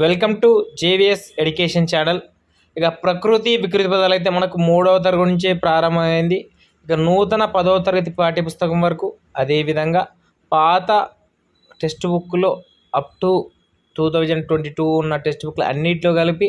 Welcome to JVS education channel. ఇక ప్రకృతి వికృతి పదాలు అయితే మనకు మూడవ తరగతి నుంచే ప్రారంభమైంది. ఇక నూతన పదవ తరగతి పాఠ్యపుస్తకం వరకు అదేవిధంగా పాత టెక్స్ట్ బుక్లో up to two thousand twenty two ఉన్న టెక్స్ట్ బుక్లు అన్నింటిలో కలిపి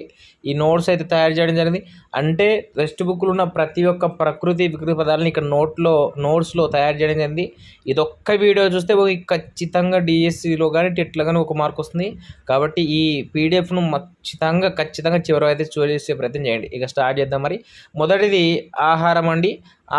ఈ నోట్స్ అయితే తయారు చేయడం జరిగింది. అంటే టెక్స్ట్ బుక్లు ఉన్న ప్రతి ఒక్క ప్రకృతి వికృతి పదాలను ఇక్కడ నోట్లో నోట్స్లో తయారు చేయడం జరిగింది. ఇది ఒక్క వీడియో చూస్తే ఖచ్చితంగా డిఎస్సిలో కానీ టెట్లో కానీ ఒక మార్క్ వస్తుంది. కాబట్టి ఈ పీడిఎఫ్ను ఖచ్చితంగా ఖచ్చితంగా చివరి అయితే చూసే ప్రయత్నం చేయండి. ఇక స్టార్ట్ చేద్దాం మరి. మొదటిది ఆహారం అండి.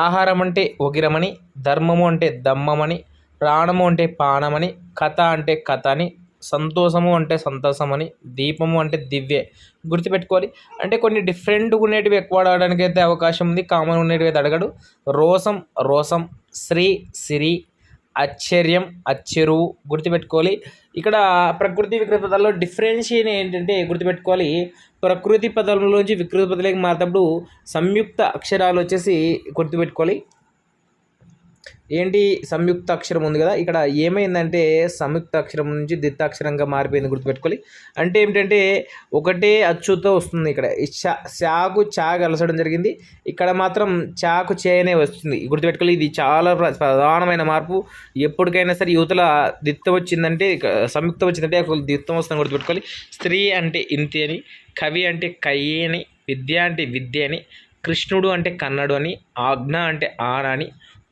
ఆహారం అంటే ఒగిరమని ధర్మము అంటే దమ్మమని ప్రాణము అంటే పానమని కథ అంటే కథ అని సంతోషము అంటే సంతోషం అని దీపము అంటే దివ్యే. గుర్తుపెట్టుకోవాలి. అంటే కొన్ని డిఫరెంట్ ఉండేటివి ఎక్కువ అడగడానికి అయితే అవకాశం ఉంది. కామన్ ఉండేటివి అయితే అడగడు. రోసం రోసం శ్రీ సిరి ఆశ్చర్యం అచ్చెరువు గుర్తుపెట్టుకోవాలి. ఇక్కడ ప్రకృతి వికృతి పదాల్లో డిఫరెన్షియేషన్ ఏంటంటే గుర్తుపెట్టుకోవాలి. ప్రకృతి పదంలోంచి వికృతి పదాలకి మారినప్పుడు సంయుక్త అక్షరాలు వచ్చేసి గుర్తుపెట్టుకోవాలి. ఏంటి సంయుక్త అక్షరం ఉంది కదా? ఇక్కడ ఏమైందంటే సంయుక్త అక్షరం నుంచి దిత్తాక్షరంగా మారిపోయింది గుర్తుపెట్టుకోవాలి. అంటే ఏమిటంటే ఒకటే అచ్చుతో వస్తుంది ఇక్కడ. చాకు చా కలసడం జరిగింది. ఇక్కడ మాత్రం చాకు చేయనే వస్తుంది. గుర్తుపెట్టుకోవాలి ఇది చాలా ప్రధానమైన మార్పు. ఎప్పటికైనా సరే యువతల దిత్తం వచ్చిందంటే సంయుక్తం వచ్చిందంటే దిత్తం వస్తుంది గుర్తుపెట్టుకోవాలి. స్త్రీ అంటే ఇంతి అని కవి అంటే కయ్యి అని విద్య అంటే విద్య అని కృష్ణుడు అంటే కన్నడు అని ఆజ్ఞ అంటే ఆన అని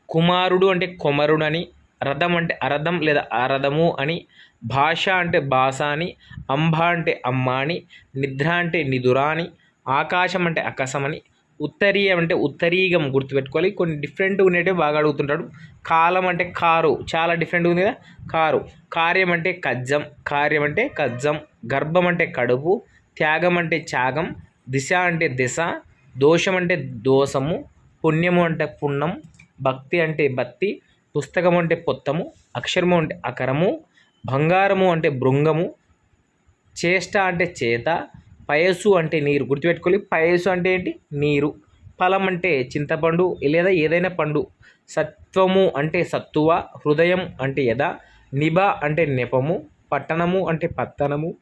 కుమారుడు అంటే కుమరుడు అని రథం అంటే అరథం లేదా అరథము అని భాష అంటే భాష అని అంబ అంటే అమ్మ అని నిద్ర అంటే నిదుర అని ఆకాశం అంటే ఆకాశం అని ఉత్తరీయం అంటే ఉత్తరీగం గుర్తుపెట్టుకోవాలి. కొన్ని డిఫరెంట్ ఉండేటివి బాగా అడుగుతుంటాడు. కాలం అంటే కారు చాలా డిఫరెంట్ ఉంది కదా. కారు కార్యం అంటే కజ్జం కార్యం అంటే కజ్జం గర్భం అంటే కడుపు త్యాగం అంటే త్యాగం దిశ అంటే దిశ దోషం అంటే దోషము పుణ్యము అంటే పుణ్యం భక్తి అంటే భక్తి పుస్తకం అంటే పొత్తము అక్షరము అంటే అకరము బంగారము అంటే బృంగము చేష్ట అంటే చేత పయసు అంటే నీరు. గుర్తుపెట్టుకోవాలి పయసు అంటే ఏంటి? నీరు. ఫలం అంటే చింతపండు లేదా ఏదైనా పండు. సత్వము అంటే సత్తువ హృదయం అంటే యథ నిభ అంటే నెపము పట్టణము అంటే పత్తనము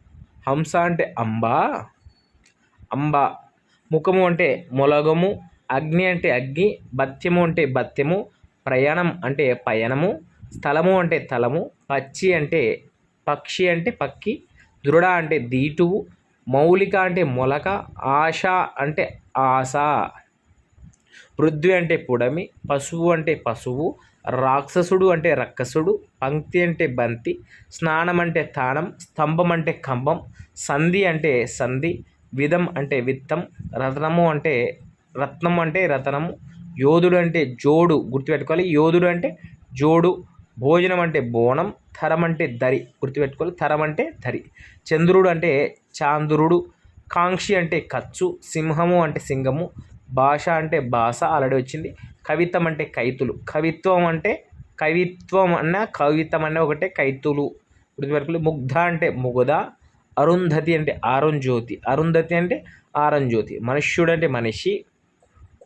హంస అంటే అంబా అంబ. ముఖము అంటే మొలగము అగ్ని అంటే అగ్గి భత్యము అంటే భత్యము ప్రయాణం అంటే పయనము స్థలము అంటే తలము పచ్చి అంటే పక్షి అంటే పక్కి దృఢ అంటే దీటువు మౌలిక అంటే మొలక ఆశ అంటే ఆశ. పృథ్వీ అంటే పుడమి పశువు అంటే పశువు రాక్షసుడు అంటే రక్కసుడు పంక్తి అంటే బంతి స్నానం అంటే తానం స్తంభం అంటే కంబం సంధి అంటే సంధి విధం అంటే విత్తం రత్నము అంటే రత్నం అంటే రతనము యోధుడు అంటే జోడు గుర్తుపెట్టుకోవాలి. యోధుడు అంటే జోడు భోజనం అంటే బోనం తరం అంటే దరి గుర్తుపెట్టుకోవాలి. తరం అంటే దరి. చంద్రుడు అంటే చాంద్రుడు కాంక్షి అంటే ఖర్చు సింహము అంటే సింగము భాష అంటే భాష ఆల్రెడీ వచ్చింది. కవిత్వం అంటే కైతులు. కవిత్వం అంటే కవిత్వం అన్న కవిత్వం అన్న ఒకటే కైతులు గుర్తుపెట్టుకోవాలి. ముగ్ధ అంటే ముగుద అరుంధతి అంటే ఆరుంజ్యోతి. అరుంధతి అంటే ఆరంజ్యోతి. మనుష్యుడు అంటే మనిషి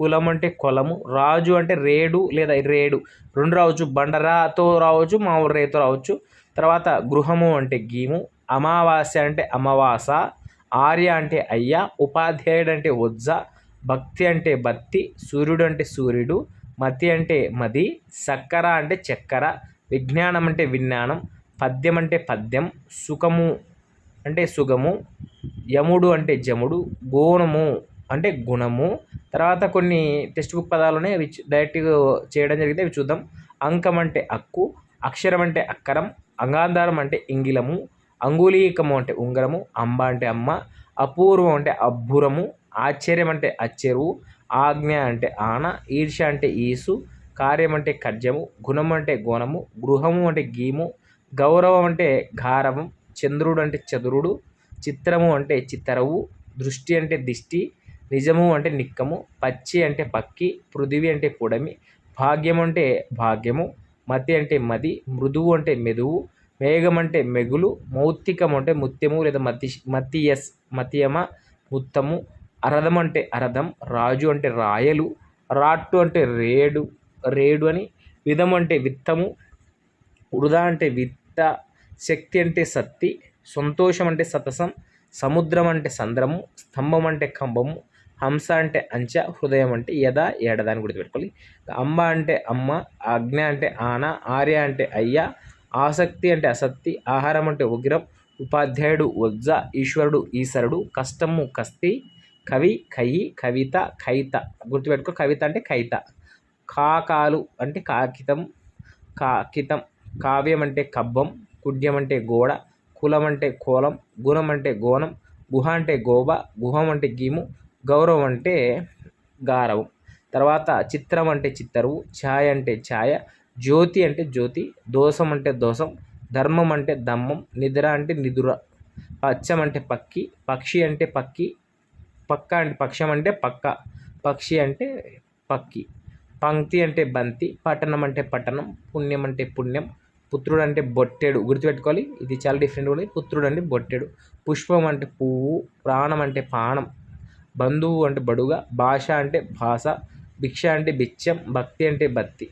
కులం అంటే కొలము రాజు అంటే రేడు లేదా రేడు. రెండు రావచ్చు బండరాతో రావచ్చు మామూలు రేతో రావచ్చు. తర్వాత గృహము అంటే గీము అమావాస్య అంటే అమావాస ఆర్య అంటే అయ్య ఉపాధ్యాయుడు అంటే వజ్జ భక్తి అంటే భక్తి సూర్యుడు అంటే సూర్యుడు మతి అంటే మది సక్కర అంటే చక్కెర విజ్ఞానం అంటే విజ్ఞానం పద్యం అంటే పద్యం సుఖము అంటే సుగము యముడు అంటే జముడు గోణము అంటే గుణము. తర్వాత కొన్ని టెక్స్ట్ బుక్ పదాలునే అవి డైరెక్ట్గా చేయడం జరిగింది అవి చూద్దాం. అంకం అంటే అక్కు అక్షరం అంటే అక్కరం అంగాంధారం అంటే ఇంగిలము అంగులీకము అంటే ఉంగరము అంబ అంటే అమ్మ అపూర్వం అంటే అబ్బురము ఆశ్చర్యం అంటే అచ్చెరువు ఆజ్ఞ అంటే ఆన ఈర్ష అంటే ఈసు కార్యం అంటే కర్జము గుణం అంటే గుణము గృహము అంటే గీము గౌరవం అంటే గారవం చంద్రుడు అంటే చదురుడు చిత్రము అంటే చిత్తరవు దృష్టి అంటే దిష్టి నిజము అంటే నిక్కము పచ్చి అంటే పక్కి పృథివి అంటే పొడమి భాగ్యం అంటే భాగ్యము మతి అంటే మది మృదువు అంటే మెదువు మేఘం అంటే మెగులు మౌక్తికం అంటే ముత్యము లేదా మతి మతియస్ మతియమ ముత్తము అరథం అంటే అరథం రాజు అంటే రాయలు రాట్టు అంటే రేడు రేడు అని విధం అంటే విత్తము వృధా అంటే విత్త శక్తి అంటే సత్తి సంతోషం అంటే సతసం సముద్రం అంటే సంద్రము స్తంభం అంటే కంబము హంస అంటే అంచ హృదయం అంటే యద ఏడదాన్ని గుర్తుపెట్టుకోవాలి. అంబ అంటే అమ్మ అగ్ని అంటే ఆన ఆర్య అంటే అయ్య ఆసక్తి అంటే అసక్తి ఆహారం అంటే ఉగ్రం ఉపాధ్యాయుడు వజ్జ ఈశ్వరుడు ఈశ్వరుడు కష్టము కస్తి కవి కయి కవిత కైత. గుర్తుపెట్టుకో కవిత అంటే కైత. కాకాలు అంటే కాకితం కాకితం. కావ్యం అంటే కబ్బం కుడ్యం అంటే గోడ కులం అంటే కోలం గుణం అంటే గోనం గుహ అంటే గోబ గుహం అంటే గీము గౌరవం అంటే గారవం. తర్వాత చిత్రం అంటే చిత్తరువు ఛాయ అంటే ఛాయ జ్యోతి అంటే జ్యోతి దోషం అంటే దోషం ధర్మం అంటే దమ్మం నిద్ర అంటే నిదుర పచ్చం అంటే పక్కి పక్షి అంటే పక్కి పక్క అంటే పక్షం అంటే పక్క పక్షి అంటే పక్కి పంక్తి అంటే బంతి పట్టణం అంటే పట్టణం పుణ్యం అంటే పుణ్యం పుత్రుడు అంటే బొట్టెడు గుర్తుపెట్టుకోవాలి ఇది చాలా డిఫరెంట్ ఉంది పుత్రుడు అంటే బొట్టెడు పుష్పం అంటే పువ్వు ప్రాణం అంటే పానం బంధువు అంటే బడుగ భాష అంటే భాష భిక్ష అంటే బిచ్చం భక్తి అంటే బత్తి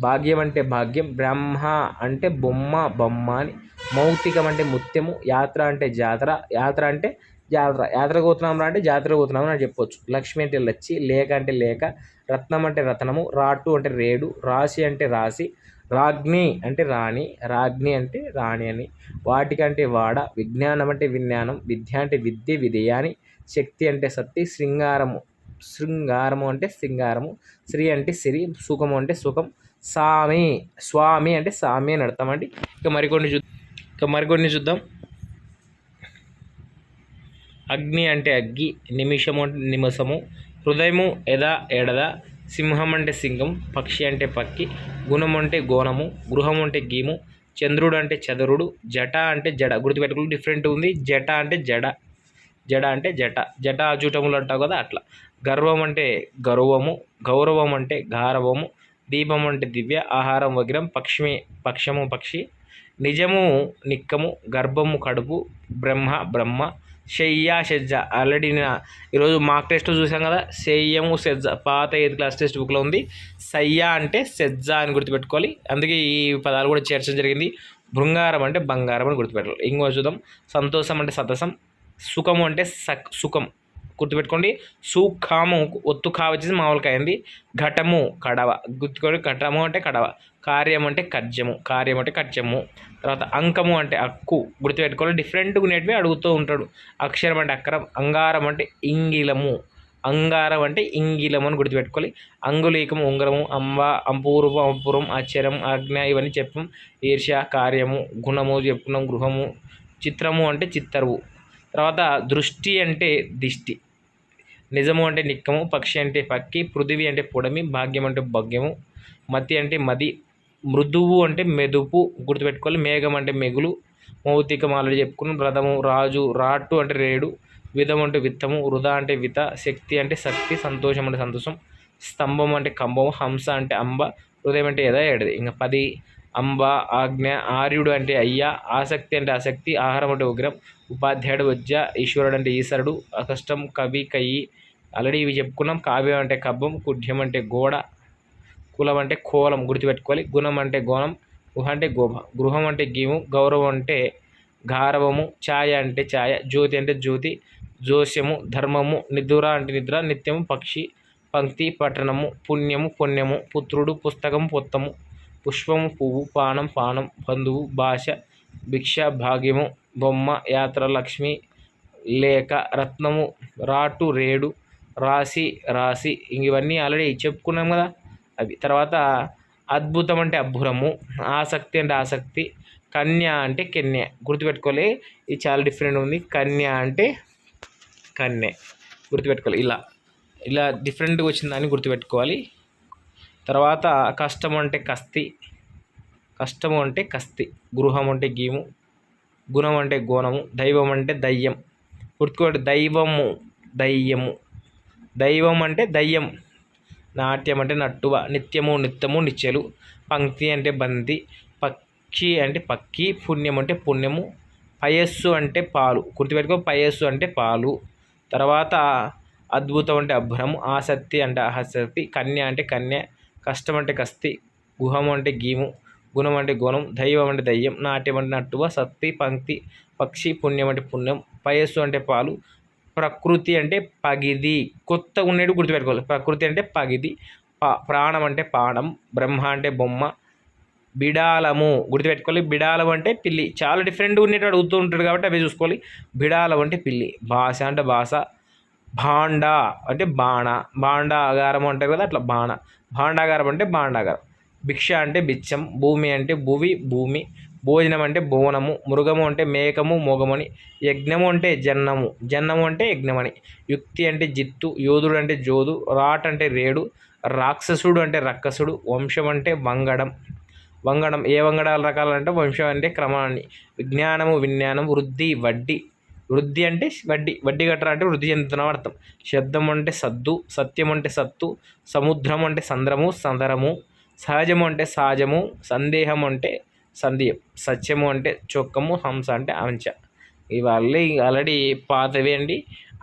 భాగ్యం అంటే భాగ్యం బ్రహ్మ అంటే బొమ్మ బొమ్మ అని మౌక్తికం అంటే ముత్యము యాత్ర అంటే జాతర యాత్ర అంటే జాతర యాత్ర పోతున్నాం అంటే జాతర పోతున్నాం అని చెప్పొచ్చు. లక్ష్మి అంటే లచ్చి లేక అంటే లేక రత్నం అంటే రత్నము రాటు అంటే రేడు రాశి అంటే రాశి రాజ్ఞి అంటే రాణి రాజ్ఞి అంటే రాణి అని వాటికంటే వాడ విజ్ఞానం అంటే విజ్ఞానం విద్య అంటే విద్య విధేయాని శక్తి అంటే శక్తి శృంగారము. శృంగారము అంటే శృంగారము. శ్రీ అంటే సిరి సుఖము అంటే సుఖం. సామి స్వామి అంటే సామి అని అర్థం అండి. ఇక మరికొన్ని చూ ఇక మరికొన్ని చూద్దాం. అగ్ని అంటే అగ్గి నిమిషము అంటే నిమిషము. హృదయము ఎద ఎడద. సింహం అంటే సింహం పక్షి అంటే పక్కి గుణం అంటే గోణము గృహం అంటే గీము. చంద్రుడు అంటే చదరుడు జట అంటే జడ. గుర్తుపెట్టుకుంటే డిఫరెంట్ ఉంది. జట అంటే జడ. జడ అంటే జట. జట అజూటములు అంటావు కదా అట్లా. గర్వం అంటే గర్వము గౌరవం అంటే గారవము దీపం అంటే దివ్య ఆహారం వగ్రం పక్షి పక్షము పక్షి నిజము నిక్కము గర్భము కడుపు బ్రహ్మ బ్రహ్మ శయ్య షెజ్జ ఆల్రెడీ నేను ఈరోజు మార్క్ టెస్ట్ చూసాం కదా శయ్యము సెజ్జ పాత ఎయిత్ క్లాస్ టెక్స్ట్ బుక్లో ఉంది. సయ్య అంటే సెజ్జ అని గుర్తుపెట్టుకోవాలి. అందుకే ఈ పదాలు కూడా చేర్చడం జరిగింది. బృంగారం అంటే బంగారం అని గుర్తుపెట్టాలి ఇంకో చూద్దాం. సంతోషం అంటే సతసం సుఖము అంటే సక్ సుఖం. గుర్తుపెట్టుకోండి. సుఖము ఒత్తు కా వచ్చేసి మామూలుగా అయింది ఘటము కడవ. గుర్తుకోండి ఘటము అంటే కడవ. కార్యం అంటే కజ్జము కార్యం అంటే కర్జము తర్వాత అంకము అంటే అక్కు. గుర్తుపెట్టుకోవాలి డిఫరెంట్ ఉండేటివి అడుగుతూ ఉంటాడు. అక్షరం అంటే అక్కరం అంగారం అంటే ఇంగిలము. అంగారం అంటే ఇంగిలం అని గుర్తుపెట్టుకోవాలి. అంగులీకము ఉంగరము అంబ అంపూర్వం అంపురం ఆశ్చర్యం ఆజ్ఞ ఇవన్నీ చెప్పాం. ఈర్ష్య కార్యము గుణము చెప్పుకున్నాం గృహము. చిత్రము అంటే చిత్తరువు. తర్వాత దృష్టి అంటే దిష్టి. నిజము అంటే నిక్కము పక్షి అంటే పక్కి పృథివీ అంటే పొడమి భాగ్యం అంటే భాగ్యము మతి అంటే మది మృదువు అంటే మెదుపు గుర్తుపెట్టుకోవాలి. మేఘం అంటే మెగులు మౌతికం ఆల్రెడీ చెప్పుకున్నాం. రథము రాజు రాటు అంటే రేడు విధం అంటే విత్తము వృధా అంటే విత శక్తి అంటే శక్తి సంతోషం అంటే సంతోషం స్తంభం అంటే కంభం హంస అంటే అంబ హృదయం అంటే ఎదా ఎడది. ఇంకా పది అంబ ఆజ్ఞ ఆర్యుడు అంటే అయ్య ఆసక్తి అంటే ఆసక్తి ఆహారం అంటే ఉగ్రం ఉపాధ్యాయుడు వజ్జ ఈశ్వరుడు అంటే ఈశ్వరుడు అకష్టం కవి కయ్యి ఆల్రెడీ ఇవి చెప్పుకున్నాం. కావ్యం అంటే కబ్బం కుడ్యం అంటే గోడ కులం అంటే కోలం గుర్తుపెట్టుకోవాలి. గుణం అంటే గోణం గుహ అంటే గోభ గృహం అంటే గీము గౌరవం అంటే గారవము ఛాయ అంటే ఛాయ జ్యోతి అంటే జ్యోతి జోస్యము ధర్మము నిద్ర అంటే నిద్ర నిత్యము పక్షి పంక్తి పట్టణము పుణ్యము పుణ్యము పుత్రుడు పుస్తకం పొత్తము పుష్పము పువ్వు పానం పానం బంధువు భాష భిక్ష భాగ్యము బొమ్మ యాత్ర లక్ష్మి లేక రత్నము రాటు రేడు రాశి రాశి. ఇవన్నీ ఆల్రెడీ చెప్పుకున్నాం కదా. అవి తర్వాత అద్భుతం అంటే అబ్బురము ఆసక్తి అంటే ఆసక్తి కన్య అంటే కెన్య. గుర్తుపెట్టుకోలే ఇది చాలా డిఫరెంట్ ఉంది. కన్య అంటే కన్య. గుర్తుపెట్టుకోవాలి ఇలా. ఇలా డిఫరెంట్గా వచ్చిందని గుర్తుపెట్టుకోవాలి. తర్వాత కష్టం అంటే కస్తి కష్టము అంటే కస్తి గృహం అంటే గీము గుణం అంటే గుణము దైవం అంటే దయ్యం. గుర్తుకోండి దైవము దయ్యము. దైవం అంటే దయ్యం. నాట్యం అంటే నట్టువ నిత్యము నిత్యము నిత్యలు పంక్తి అంటే బంతి పక్షి అంటే పక్కి పుణ్యం అంటే పుణ్యము పయస్సు అంటే పాలు. గుర్తుపెట్టుకో పయస్సు అంటే పాలు. తర్వాత అద్భుతం అంటే అభ్రము ఆసక్తి అంటే ఆసక్తి కన్య అంటే కన్య కష్టం అంటే కస్తి గుహం అంటే గీము గుణం అంటే గుణం దైవం అంటే దయ్యం నాట్యం అంటే నట్టువ సత్తి పంక్తి పక్షి పుణ్యం అంటే పుణ్యం పయస్సు అంటే పాలు ప్రకృతి అంటే పగిది. కొత్తగా ఉండేవి గుర్తుపెట్టుకోవాలి. ప్రకృతి అంటే పగిది ప్రాణం అంటే పాణం బ్రహ్మ అంటే బొమ్మ బిడాలము గుర్తుపెట్టుకోవాలి. బిడాలం అంటే పిల్లి. చాలా డిఫరెంట్ ఉండేటి అడుగుతూ ఉంటాడు కాబట్టి అవి చూసుకోవాలి. బిడాలం అంటే పిల్లి. భాష అంటే భాష. భాండా అంటే బాణ. భాండాగారం అంటారు కదా అట్లా బాణ. భాండాగారం అంటే భాండాగారం భిక్ష అంటే బిచ్చం భూమి అంటే భువి భూమి భోజనం అంటే భువనము మృగము అంటే మేకము మొగమని యజ్ఞము అంటే జన్నము జన్నము అంటే యజ్ఞమని యుక్తి అంటే జిత్తు యోధుడు అంటే జోదు రాట్ అంటే రేడు రాక్షసుడు అంటే రక్కసుడు వంశం అంటే వంగడం. వంగడం ఏ వంగడాల రకాలు అంటే వంశం అంటే క్రమాన్ని విజ్ఞానము విజ్ఞానం వృద్ధి వడ్డీ. వృద్ధి అంటే వడ్డీ వడ్డీ కట్టరా అంటే వృద్ధి చెందుతున్న అర్థం. శబ్దం అంటే సద్దు సత్యం అంటే సత్తు సముద్రం అంటే సంద్రము సందరము. సహజము అంటే సహజము సందేహం అంటే సందేహం సత్యము అంటే చొక్కము హంస అంటే అంచ ఇవన్నీ ఆల్రెడీ పాతవే అండి.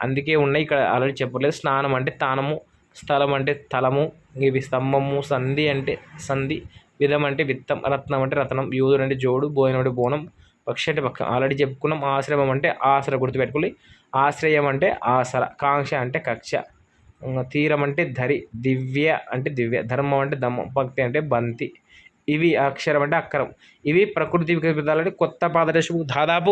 అందుకే ఉన్నాయి ఇక్కడ ఆల్రెడీ చెప్పలేదు. స్నానం అంటే తానము స్థలం అంటే తలము ఇవి స్తంభము సంధి అంటే సంధి విధం అంటే విత్తం రత్నం అంటే రత్నం యూదుడు అంటే జోడు బోయనం అంటే బోనం పక్షి అంటే పక్క ఆల్రెడీ చెప్పుకున్నాం. ఆశ్రమం అంటే ఆసర గుర్తుపెట్టుకోవాలి ఆశ్రయం అంటే ఆసర కాంక్ష అంటే కక్ష. తీరం అంటే ధరి దివ్య అంటే దివ్య ధర్మం అంటే ధమ్మం భక్తి అంటే బంతి. ఇవి అక్షరం అంటే అక్కరం ఇవి ప్రకృతి వికృతాలని కొత్త పాదరశ దాదాపు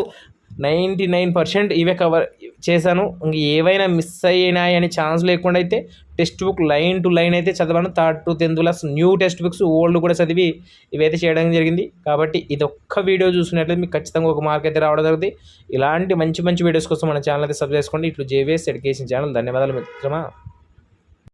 నైంటీ నైన్ పర్సెంట్ ఇవే కవర్ చేశాను. ఇంక ఏవైనా మిస్ అయినాయని ఛాన్స్ లేకుండా అయితే text book line to line అయితే చదవాను. Third to tenth class new text books old కూడా చదివి ఇవైతే చేయడం జరిగింది. కాబట్టి ఇది ఒక్క వీడియో చూసినట్లయితే మీకు ఖచ్చితంగా ఒక మార్క్ అయితే రావడం జరుగుతుంది. ఇలాంటి మంచి మంచి వీడియోస్ కోసం మన ఛానల్ అయితే సబ్స్క్రైబ్ చేసుకోండి. ఇట్లు జేవిఎస్ ఎడ్యుకేషన్ ఛానల్. ధన్యవాదాలు మిత్రమా.